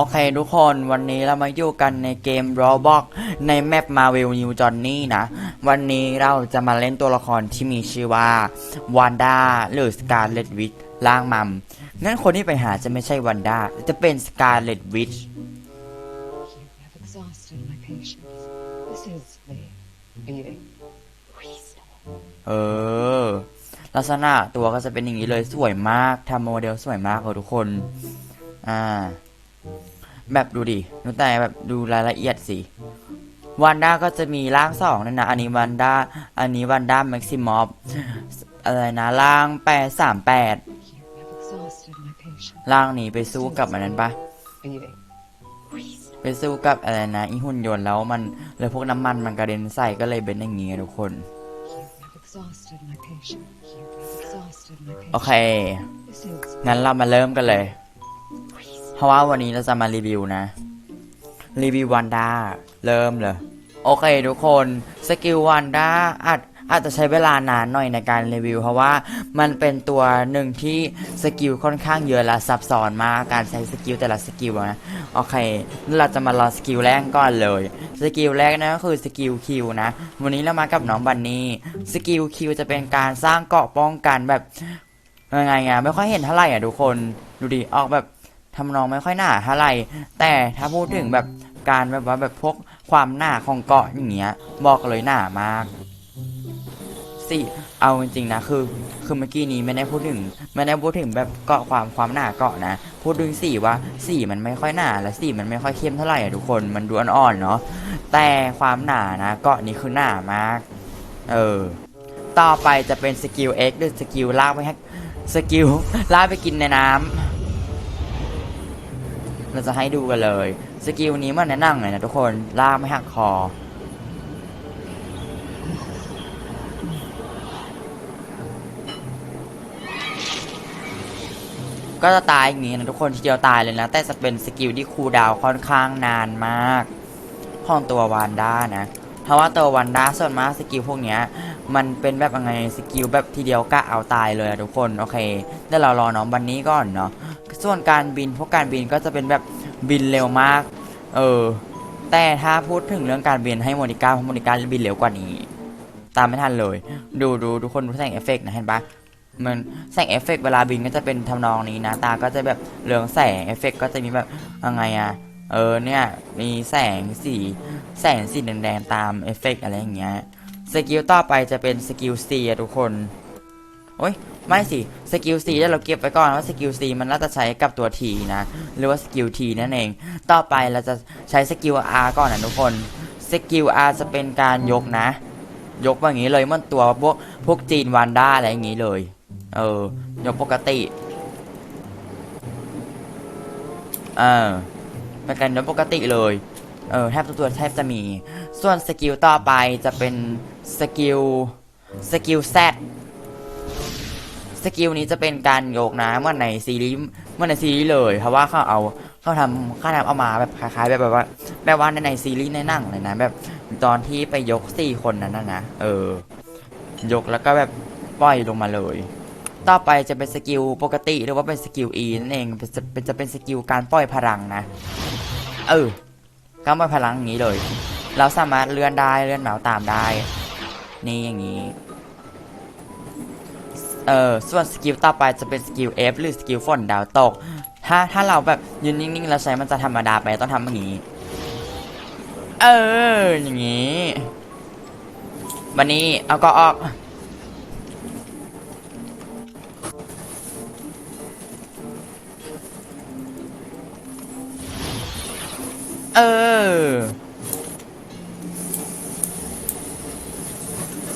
โอเคทุกคนวันนี้เรามาอยู่กันในเกม Roblox ในแมป Marvel New Journey นะ วันนี้เราจะมาเล่นตัวละครที่มีชื่อว่าวานด้าหรือ Scarlet Witch ล่างมัมงั้นคนที่ไปหาจะไม่ใช่วันด้าจะเป็น Scarlet Witch You have exhausted my patience. This is the being reasonable. เออ ลักษณะตัวก็จะเป็นอย่างนี้เลยสวยมากทำโมเดลสวยมากเลยทุกคน อ่า แบบดูดิดูแต่แบบดูรายละเอียดสิวันด้าก็จะมีร่างสองนั่นนะ อันนี้วันด้า อันนี้วันด้าแม็กซิมอฟอะไรนะร่างแปดสามแปดร่างนี้ไปสู้กับอันนั้นปะไปสู้กับอะไรนะอีหุ่นยนต์แล้วมันเลยพวกน้ำมันมันกระเด็นใส่ก็เลยเป็นอย่างงี้ทุกคน โอเค งั้นเรามาเริ่มกันเลย เพราะว่าวันนี้เราจะมารีวิวนะ รีวิววันด้าเริ่มเลย โอเคทุกคนสกิลวันด้าอาจอาจจะใช้เวลานานหน่อยในการรีวิว เพราะว่ามันเป็นตัวหนึ่งที่สกิลค่อนข้างเยอะและซับซ้อนมากการใช้สกิลแต่ละสกิลนะโอเคเราจะมาลองสกิลแรกก่อนเลยสกิลแรกนะก็คือสกิลคิวนะวันนี้เรามากับน้องบันนี่สกิลคิวจะเป็นการสร้างเกาะป้องกันแบบยังไงอะไม่ค่อยเห็นเท่าไหร่อะทุกคนดูดิออกแบบ ทำนองไม่ค่อยหนาเท่าไหร่แต่ถ้าพูดถึงแบบการแบบว่าแบบพวกความหนาของเกาะอย่างเงี้ยบอกเลยหนามากสี่เอาจริงๆนะคือคือเมื่อกี้นี้ไม่ได้พูดถึงไม่ได้พูดถึงแบบเกาะความความหนาเกาะนะ พูดถึงสีว่าสีมันไม่ค่อยหนาและสีมันไม่ค่อยเข้มเท่าไหร่อะทุกคนมันดูอ่อนๆเนาะแต่ความหนานะเกาะนี้คือหนามากเออต่อไปจะเป็นสกิล X หรือสกิลลากไปให้สกิลลากไปกินในน้ำ ราจะให้ดูกันเลย สกิลนี้มันแนะนำเลยนะทุกคนลากไม่หักคอ ก็จะตายอย่างนี้นะทุกคนทีเดียวตายเลยนะ แต่จะเป็นสกิลที่คูลดาวค่อนข้างนานมากของตัววันด้านะเพราะว่าตัววันด้าส่วนมากสกิลพวกเนี้ยมันเป็นแบบยังไงสกิลแบบทีเดียวกะเอาตายเลยอะทุกคนโอเคเดี๋ยวเรารอน้องบันนี้ก่อนเนาะส่วนการบินพวกการบินก็จะเป็นแบบ บินเร็วมาก เออ แต่ถ้าพูดถึงเรื่องการบินให้โมนิก้าเพราะโมนิก้าบินเร็วกว่านี้ ตามไม่ทันเลย ดูดูทุกคนดูแสงเอฟเฟกต์นะเห็นปะมันแสงเอฟเฟกต์เวลาบินก็จะเป็นทำนองนี้นะ ตาก็จะแบบเรืองแสงเอฟเฟกต์ก็จะมีแบบยังไงอะเออเนี่ยมีแสงสีแสงสีแดงๆตามเอฟเฟกต์อะไรอย่างเงี้ยสกิลต่อไปจะเป็นสกิล C อะทุกคน โอ้ยไม่สิสกิล C ที่เราเก็บไว้ก่อนว่าสกิล C มันน่าจะใช้กับตัว T นะ หรือว่าสกิล T นั่นเอง ต่อไปเราจะใช้สกิล R ก่อนนะทุกคนสกิล R จะเป็นการยกนะ ยกแบบนี้เลยมันตัวพวกพวกจีนวันด้าอะไรอย่างงี้เลย เออยกปกติเออเป็นการยกปกติเลยเออแทบทุกตัวแทบจะมี ส่วนสกิลต่อไปจะเป็นสกิลสกิล Z สกิลนี้จะเป็นการโยกนะเมื่อในซีรีส์เมื่อในซีรีส์เลย เพราะว่าเขาเอาเขาทำเขาทำเอามาแบบคล้ายๆ แบบแบบว่าแบบว่าในในซีรีส์ในหนังเลยนะแบบตอนที่ไปยกสี่คนนั้นนะนะเออยกแล้วก็แบบปล่อยลงมาเลย ต่อไปจะเป็นสกิลปกติหรือว่าเป็นสกิล E นั่นเองเป็นจะเป็นจะเป็นสกิลการปล่อยพลังนะ เออการปล่อยพลังอย่างนี้เลย เราสามารถเลื่อนได้เลื่อนเหมาตามได้ นี่อย่างนี้ เออส่วนสกิลต่อไปจะเป็นสกิล F หรือสกิลฝนดาวตก ถ้าถ้าเราแบบยืนนิ่งๆแล้วใช้มันจะธรรมดาไปต้องทำอย่างนี้ เออ อย่างนี้ วันนี้เอาก็ออกเออ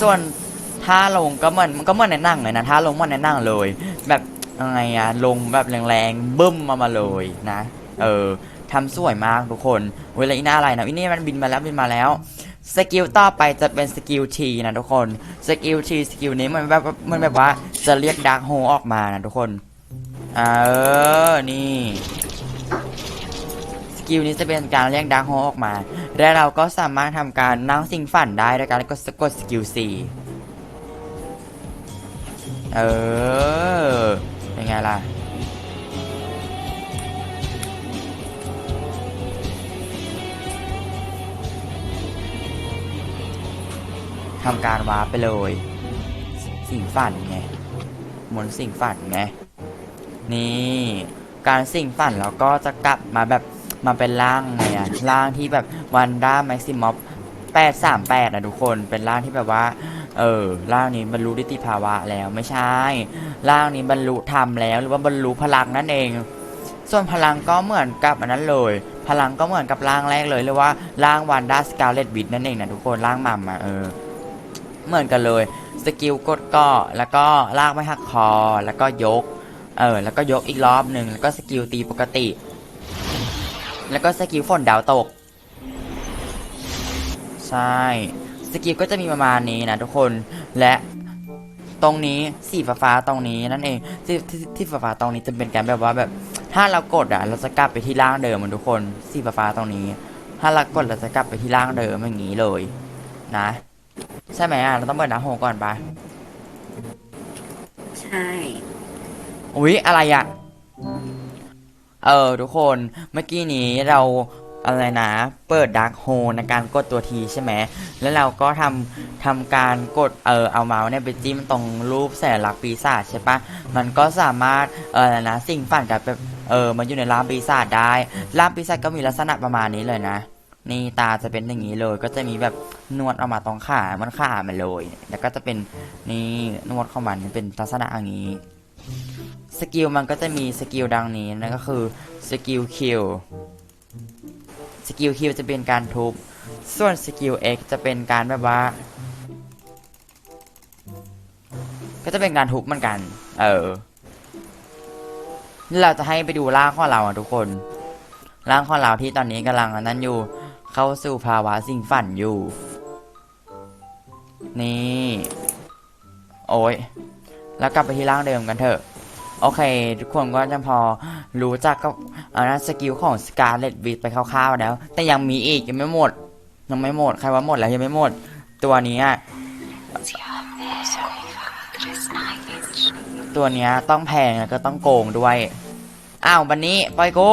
ส่วน ท่าลงก็เหมือนมันก็เหมือนในหนั่งเลยนะท่าลงเหมือนในหนั่งเลย แบบยังไงอะลงแบบแรงๆบึ้มมามาเลยนะ เออทำสวยมากทุกคนเวลาอีน่าอะไรนะอีนี่มันบินมาแล้วบินมาแล้วสกิลต่อไปจะเป็นสกิลทีนะทุกคนสกิลทีสกิลนี้มันแบบมันแบบว่าจะเรียกดาร์กโฮออกมานะทุกคนเออนี่สกิลนี้จะเป็นการเรียกดาร์กโฮออกมา และเราก็สามารถทำการนั่งสิงฝันได้ด้วยการกดกดสกิล C เออเป็ไงล่ะ ทำการวาร์ปไปเลย สิ่งฝันไงหมุนสิ่งฝันไง นี่ การสิ่งฝันแล้วก็จะกลับมาแบบมาเป็นร่างเนี่ยร่างที่แบบวันด้าแม็กซิมอฟแปดสามแปดนะทุกคนเป็นร่างที่แบบว่า เออร่างนี้บรรลุนิติภาวะแล้วไม่ใช่ร่างนี้บรรลุธรรมแล้ว หรือว่าบรรลุพลังนั่นเอง ส่วนพลังก็เหมือนกับอันนั้นเลย พลังก็เหมือนกับร่างแรกเลยเรียกว่าร่างวันด้าสกาเลตบิดนั่นเองนะทุกคนร่างมัมอะเออเหมือนกันเลยสกิลกดเก็แล้วก็ลากไม่หักคอแล้วก็ยกเออแล้วก็ยกอีกรอบหนึ่งแล้วก็สกิลตีปกติ แล้วก็สกิลฝนดาวตก ใช่ สกิลก็จะมีประมาณนี้นะทุกคนและตรงนี้สีฟ้าๆตรงนี้นั่นเองที่ที่ที่ฟ้าๆตรงนี้จะเป็นการแบบว่าแบบ ถ้าเรากดอะเราจะกลับไปที่ร่างเดิมเหมันทุกคนสีฟ้าๆตรงนี้ ถ้าเรากดเราจะกลับไปที่ร่างเดิมอย่างนี้เลยนะ ใช่ไหมอะเราต้องเปิดน้ำโฮก่อนปะใช่อุ๊ยอะไรอะเออทุกคนเมื่อกี้นี้เรา อะไรนะเปิดดาร์กโฮในการกดตัวทีใช่ไหมแล้วเราก็ทำทำการกดเออเอาเมาส์เนี่ยไปจิ้มตรงรูปแสนลักปีศาจใช่ปะมันก็สามารถเออะนะสิ่งฝันกับแบบเออมันอยู่ในร่างปีศาจได้ร่างปีศาจก็มีลักษณะประมาณนี้เลยนะ นี่ตาจะเป็นอย่างนี้เลย ก็จะมีแบบนวดออกมาตรงขามันขามันเลย แล้วก็จะเป็นนี่นวดเข้ามันเป็นลักษณะอย่างนี้สกิลมันก็จะมีสกิลดังนี้นั่นก็คือสกิลคิว สกิลคิวจะเป็นการทุบ ส่วนสกิล X จะเป็นการแบบว่า ก็จะเป็นการทุบเหมือนกัน เออ เราจะให้ไปดูร่างของเราอะทุกคน ร่างของเราที่ตอนนี้กำลังนนั้นอยู่ เข้าสู่ภาวะสิ่งฝันอยู่ นี่ โอ้ย แล้วกลับไปที่ร่างเดิมกันเถอะ โอเค ทุกคนก็จะพอรู้จักกับอันนั้นสกิลของ Scarlet Witch ไปคร่าวๆแล้ว แต่ยังมีอีกยังไม่หมดยังไม่หมดใครว่าหมดแล้วยังไม่หมด ตัวนี้ตัวนี้ต้องแพงแล้วก็ต้องโกงด้วย อ้าววันนี้ปอยกู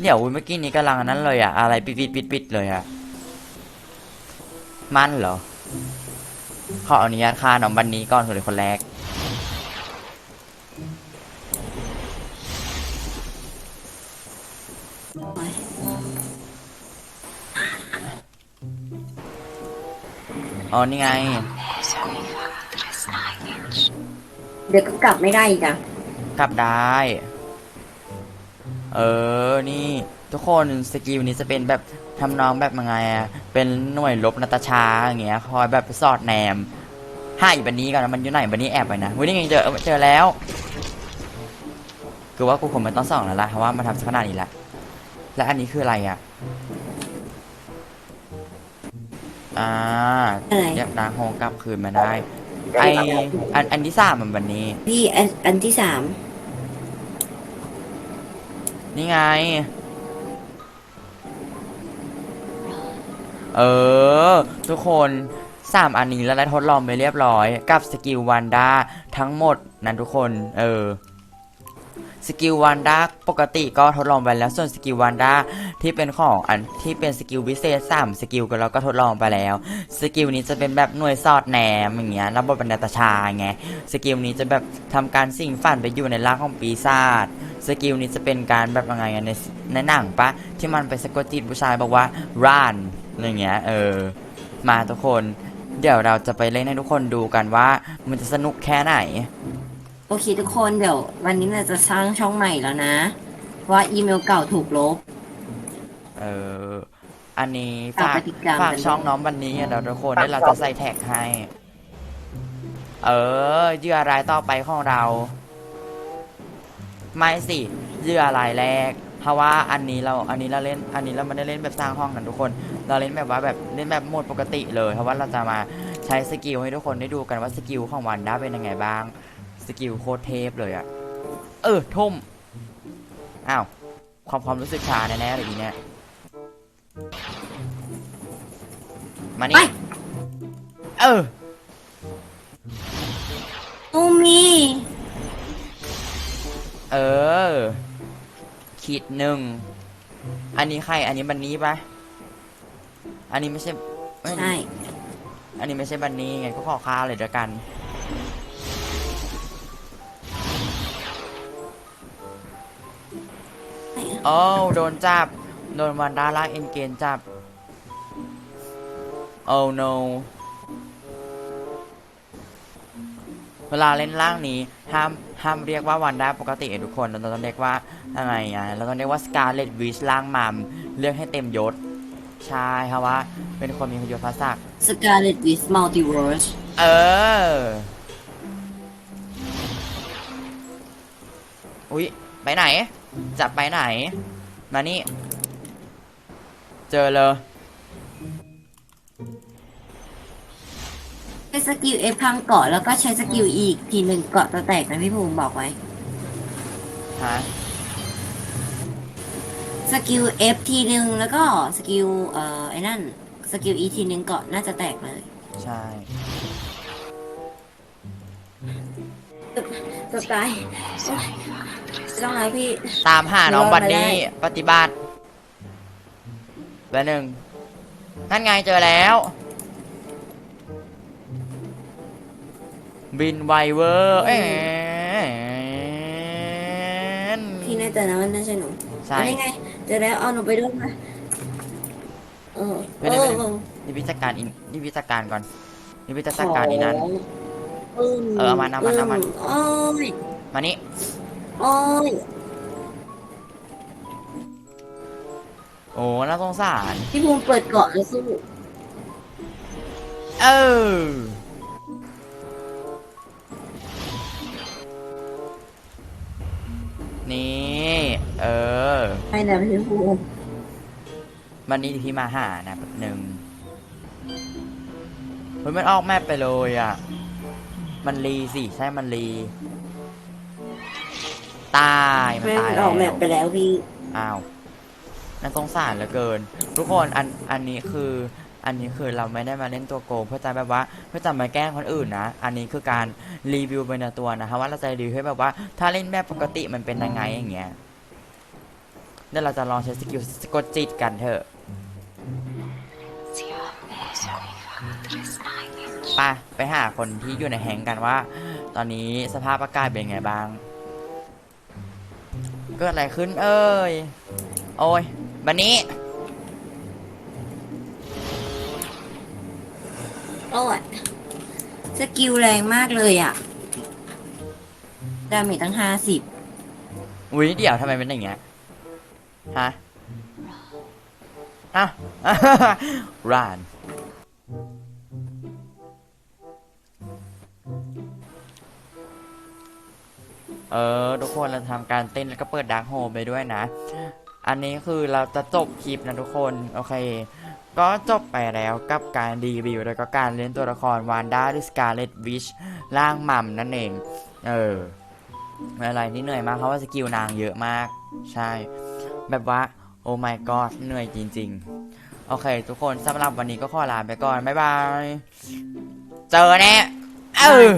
เดี๋ยวเมื่อกี้นี้กำลังนั้นเลยอะอะไรปิดปิดปิดปิดเลยอะมันเหรอขออนุญาตค่าน้องบันนี้ก่อนเลยคนแรก อ๋อนี่ไง เดี๋ยวก็กลับไม่ได้อีกอะกลับได้ เออ นี่ ทุกคนสกิลนี้จะเป็นแบบทำนองแบบยังไงอะเป็นหน่วยลบนาตาชาอย่างเงี้ย คอยแบบไปสอดแนมห้าอีบันนี้ก่อนนะมันอยู่ไหนบันนี้แอบไปนะวันนี้ไงเจอเจอแล้ว คือว่ากูคงไม่ต้องส่องแล้วล่ะเพราะว่ามันทำขนาดนี้ละ และอันนี้คืออะไรอะ อ่าอะไร เรียกนางโฮงกลับคืนมาได้ ไออันอันที่สามมันวันนี้ พี่อันอันที่สามนี่ไง เออ ทุกคนสามอันนี้แล้วได้ทดลองไปเรียบร้อย กับสกิลวันด้าทั้งหมดนั้นทุกคน เออ สกิลวันดาปกติก็ทดลองไปแล้วส่วนสกิลวันดาที่เป็นของอันที่เป็นสกิลพิเศษ3สกิลก็เราก็ทดลองไปแล้วสกิลนี้จะเป็นแบบหน่วยสอดแนมอย่างเงี้ยระบบเป็นนาตาชาไงสกิลนี้จะแบบทำการสิ่งฝันไปอยู่ในร่างของปีศาจสกิลนี้จะเป็นการแบบยังไงในในหนังปะที่มันไปสะกดจิตผู้ชายบอกว่า run อย่างเงี้ยเออมาทุกคน เดี๋ยวเราจะไปเล่นให้ทุกคนดูกันว่า มันจะสนุกแค่ไหน โอเคทุกคนเดี๋ยววันนี้เราจะสร้างช่องใหม่แล้วนะ ว่าอีเมลเก่าถูกลบ เออ อันนี้ฝากฝากไปติดตามฝากกันช่องน้องวันนี้อะเดี๋ยวทุกคนได้เราจะใส่แท็กให้ เออเหยื่อรายต่อไปของเรา ไม่สิเหยื่อรายแรก เพราะว่าอันนี้เราอันนี้เราเล่น อันนี้เราไม่ได้เล่นแบบสร้างห้องกันทุกคน เราเล่นแบบว่าแบบเล่นแบบโหมดปกติเลย เพราะว่าเราจะมาใช้สกิลให้ทุกคนได้ดูกันว่าสกิลของวันด้าเป็นยังไงบ้าง สกิลโคตรเทพเลยอะเออทุ่มอ้าวความความรู้สึกชาแน่ๆเลยทีเนี้ยมาไปนี่เอออูมีเออ ขีดหนึ่ง อันนี้ใคร อันนี้บันนี้ปะอันนี้ไม่ใช่เอ้ยใช่ อันนี้ไม่ใช่บันนี่ไงก็ขอฆ่าเลยด้วยกัน โอ้วโดนจับ โดนวันด้าลากเอ็นเกนจับ โอ้ no เวลาเล่นร่างนี้ห้ามห้ามเรียกว่าวันด้าปกติทุกคนเราต้องเรียกว่าอะไรอะเราต้องเรียกว่าสกาเลตวิชร่างมัมเรียกให้เต็มยศใช่ครับว่า เป็นคนมีพยศภาษาสกาเลตวิสมัลติเวิร์สเออ อุ๊ย ไปไหน จะไปไหน มานี่ เจอเลยใช้สกิลเอฟพังเกาะแล้วก็ใช้สกิลอีกทีหนึ่งเกาะจะแตกนะพี่ภูมิบอกไว้ ฮะสกิลเอฟทีหนึ่งแล้วก็สกิลเอ่อไอ้นั่นสกิลอีทีหนึ่งเกาะน่าจะแตกเลย ใช่ จะตายโอ๊ยต้องไหนพี่ ตามหาน้องรอดบัดมาได้ดี้ปฏิบัติแป๊บหนึ่งนั่นไงเจอแล้ว บินไวเวอร์เอ็นพี่แน่ใจนะว่าน่าใช่หนูใช่อันนี้ไง เจอแล้วเอาหนูไปด้วยไหมเออไม่เอได้ไม่อได้นี่พิจารการอินนี่พิจารการก่อนนี่พิจารการอีนั้น เออเออเอามันเอามันเอามัน โอ้ยมานี่โอ้ยโอ้น่าสงสาร พี่ภูมิเปิดเกาะแล้วสู้เออ นี่ เออให้นะพี่ภูมิวันนี้พี่มาหานะแป๊บหนึ่งเฮ้ยมันออกแมปไปเลยอะ มันรีสิใช่มันรีตายมันแม่ตายมันแล้อวอกแบบไปแล้วพี่ อ้าวน่าสงสารเหลือเกิน ทุกคนอันอันนี้คืออันนี้คือเราไม่ได้มาเล่นตัวโกงเพื่อจะแบบว่าเพื่อจะมาแกล้งคนอื่นนะอันนี้คือการรีวิวไปในตัวนะคะว่าเราจะรีวิวให้แบบว่า ถ้าเล่นแบบปกติมันเป็นยังไงอย่างเงี้ยเดี๋ยวเราจะลองใช้สกิลสะกดจิตกันเถอะ ไปไปหาคนที่อยู่ในแฮงก์กันว่า ตอนนี้สภาพอากาศเป็นไงบ้าง เกิดอะไรขึ้นเอ้ย โอ้ยบันนี้โอ้ยสกิลแรงมากเลยอะ ดาเมจตั้งห้าสิบอุ้ยเดี๋ยวทำไมเป็นอย่างเงี้ย ฮะ อ้าว ราน ออ ทุกคนเราทำการเต้นแล้วก็เปิดดาร์กโฮมไปด้วยนะ อันนี้คือเราจะจบคลิปนะทุกคน โอเค ก็จบไปแล้วกับการรีวิวแล้วก็การเล่นตัวละครวานด้าหรือสการ์เลตวิชร่างหม่ำนั่นเอง เอออะไรที่เหนื่อยมากเพราะว่าสกิลนางเยอะมาก ใช่ แบบว่า โอ้ my god เหนื่อยจริง ๆ โอเค ทุกคนสำหรับวันนี้ก็ขอลาไปก่อน บ๊ายบาย เจอแน่เออ